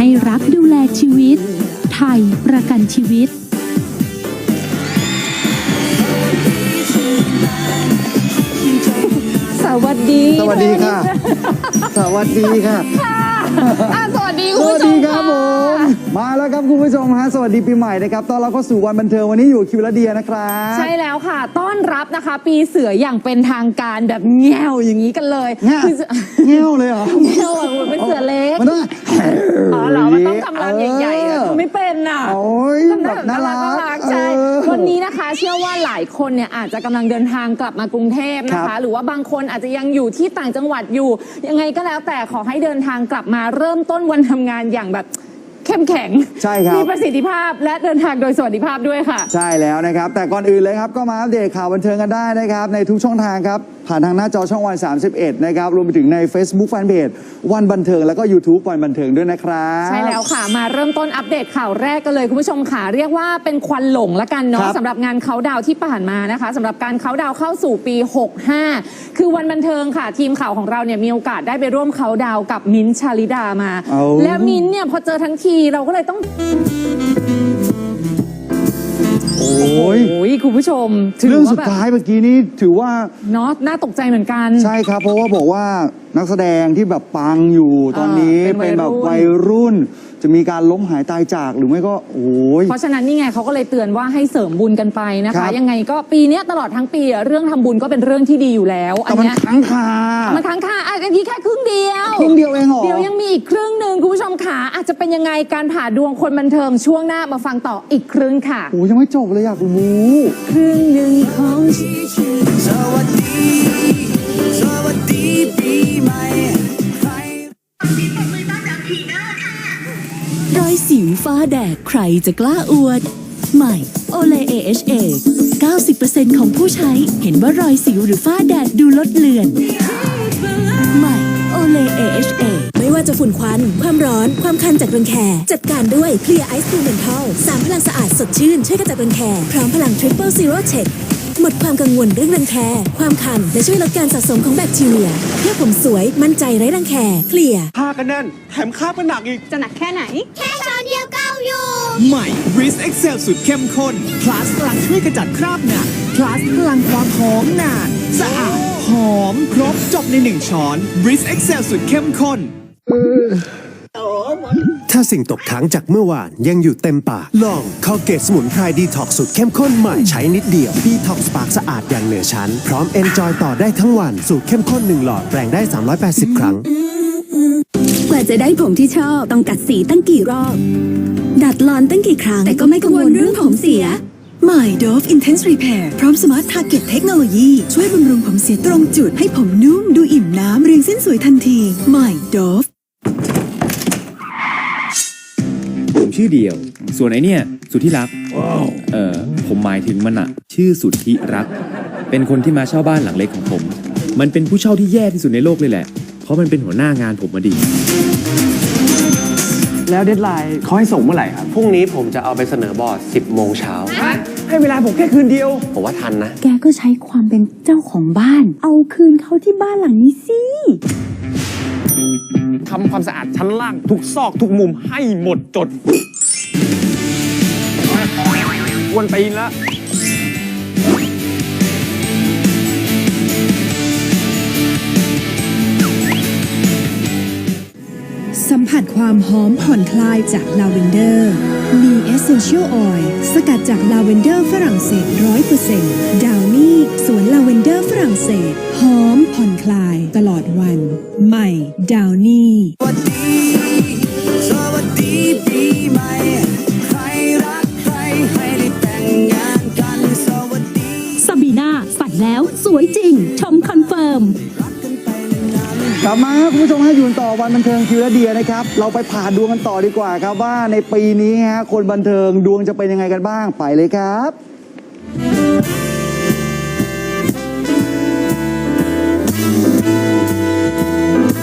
ให้รักดูแลชีวิต ไทยประกันชีวิตสวัสดีสวัสดีค่ะ สวัสดีค่ะ อะสวัสดีสคุณวัผู้สชดีมครับผม มาแล้วครับคุณผู้ชมฮะ สวัสดีปีใหม่นะครับต้อนรับเข้าสู่วันบันเทิงวันนี้อยู่คิวและเดียนะครับ ใช่แล้วค่ะ ต้อนรับนะคะ ปีเสืออย่างเป็นทางการแบบแง่วอย่างนี้กันเลยแง่คือเงี้ยวเลยเหรอแง่วอะคุณเป็นเสือเล็กมันต้องามใหญ่ๆอะคุณไม่เป็นอะโอ้ยทำแบได้บน่ารัน่ากรักใช่เออ วันนี้นะคะ เชื่อว่าหลายคนเนี่ยอาจจะกำลังเดินทางกลับมากรุงเทพนะครัคะ บหรือว่าบางคนอาจจะยังอยู่ที่ต่างจังหวัดอยู่ ยังไงก็แล้วแต่ขอให้เดินทางกลับมาเริ่มต้นวันทำงานอย่างแบบ เข้มแข็ง ใช่ครับ มีประสิทธิภาพและเดินทางโดยสวัสดิภาพด้วยค่ะ ใช่แล้วนะครับ แต่ก่อนอื่นเลยครับก็มาอัปเดตข่าวบันเทิงกันได้นะครับ ในทุกช่องทางครับ ผ่านทางหน้าจอช่องวัน 31 นะครับ รวมไปถึงใน Facebook Fanpage วันบันเทิงแล้วก็ YouTube วันบันเทิงด้วยนะครับ ใช่แล้วค่ะ มาเริ่มต้นอัปเดตข่าวแรกกันเลยคุณผู้ชมค่ะเรียกว่าเป็นควันหลงละกันคเนาะรับสำหรับงานเขาดาวน์ที่ผ่านมานะคะสำหรับการเขาดาวน์เข้าสู่ปี 65 คือวันบันเทิงค่ะ ทีมข่าวของเราเนี่ยมีโอกาสได้ไปร่วมเขาดาวน์กับมิ้นท์ชาลิดามา เอา และมิ้นท์เนี่ยพอเจอทั้งทีเราก็เลยต้อง โอ้ยโอ้ยคุณผู้ชมถือเรื่องว่าสุดแบบท้ายเมื่อกี้นี้ถือว่า เนาะน่าตกใจเหมือนกัน ใช่ครับเพราะว่าบอกว่านักแสดงที่แบบปังอยู่ตอนนี้อ่าเป็นวัยเป็นแบบรุ่น วัยรุ่น จะมีการล้มหายตายจากหรือไม่ก็โอ้ย เพราะฉะนั้นนี่ไงเขาก็เลยเตือนว่าให้เสริมบุญกันไปนะครัคะ บ ยังไงก็ปีเนี้ยตลอดทั้งปีอะเรื่องทำบุญก็เป็นเรื่องที่ดีอยู่แล้วอัแต่นมันเนี้ยค้างคามันค้างค่าอะอันนี้แค่ครึ่งเดียว ครึ่งเดียวเองเหรอ เดี๋ยวยังมีอีกครึ่งหนึ่งคุณผู้ชมขาอาจจะเป็นยังไงการผ่าดวงคนบันเทิงช่วงหน้ามาฟังต่ออีกครึ่งค่ะ โอ้ยยังไม่จบเลยอยากรู้ ครึ่งหนึ่งของ สวัสดี แดดใครจะกล้าอวด ใหม่โอเล AHA 90%ของผู้ใช้เห็นว่ารอยสิวหรือฝ้าแดดดูลดเลือน ใหม่โอเล AHA ไม่ว่าจะฝุ่นควัน ความร้อน ความคันจากรังแค จัดการด้วยเคลียร์ไอซ์คูเมนทัลสามพลังสะอาดสดชื่น ช่วยกระจัดรังแค พร้อมพลังทริปเปิลซีโร่เช็คหมดความกังวลเรื่องรังแค ความคัน และช่วยลดการสะสมของแบคทีเรีย เพื่อผมสวยมั่นใจไร้รังแค เคลียร์ผ้าก็แน่น แถมคาบก็หนักอีก จะหนักแค่ไหน แค่ช้อนเดียวเก้า อยู่ ใหม่ r i s Excel สุดเข้มข้น plus พลังช่วยกระจัดคราบหนัก plus พลังความหอมนาน สะอาด หอม ครบ จบในหนึ่งช้อน r i s Excel สุดเข้มข้น ถ้าสิ่งตกค้างจากเมื่อวานยังอยู่เต็มปากลองคอเกตสมุนไพรดีท็อกสูตรเข้มข้นใหม่ใช้นิดเดียวดีท็อกซ์ปากสะอาดอย่างเหนือชั้น พร้อมเอนจอยต่อได้ทั้งวัน สูตรเข้มข้น1หลอดแปลงได้ 380 ครั้ง กว่าจะได้ผมที่ชอบต้องกัดสีตั้งกี่รอบ ดัดลอนตั้งกี่ครั้ง แต่ก็ไม่กังวลเรื่องผมเสียใหม่ Dove Intense Repair พร้อม Smart Target เทคโนโลยีช่วยบำรุงผมเสียตรงจุด ให้ผมนุ่มดูอิ่มน้ำเรียงเส้นสวยทันทีใหม่ Dove ผมชื่อเดียว ส่วนไอเนี่ย สุดที่รัก เออผมหมายถึงมันอะชื่อสุดที่รัก เป็นคนที่มาเช่าบ้านหลังเล็กของผม มันเป็นผู้เช่าที่แย่ที่สุดในโลกเลยแหละเพ ราะมันเป็นหัวหน้างานผมมาดี แล้วเดทไลน์เขาให้ส่งเมื่อไหร่ครับ พรุ่งนี้ผมจะเอาไปเสนอบอร์ด 10 โมงเช้า ให้เวลาผมแค่คืนเดียว ผมว่าทันนะ แกก็ใช้ความเป็นเจ้าของบ้าน เอาคืนเขาที่บ้านหลังนี้สิทำความสะอาดชั้นล่าง ทุกซอกทุกมุมให้หมดจดวนตีนแล้ว สัมผัสความหอมผ่อนคลายจากลาเวนเดอร์ มี Essential Oil สกัดจากลาเวนเดอร์ฝรั่งเศส100%ดาวนี่สวนลาเวนเดอร์ฝรั่งเศส หอมผ่อนคลายตลอดวัน ใหม่ดาวนี่สวัสดี สวัสดีปีใหม่ใครรักใครให้ได้แต่งงานกันสวัสดีซาบีนาใส่แล้วสวยจริง ชมคอนเฟิร์ม กลับมาครับคุณผู้ชมฮะอยู่ต่อวันบันเทิงคิวและเดียนะครับ เราไปผ่าดวงกันต่อดีกว่าครับว่าในปีนี้ฮะคนบันเทิงดวงจะเป็นยังไงกันบ้างไปเลยครับ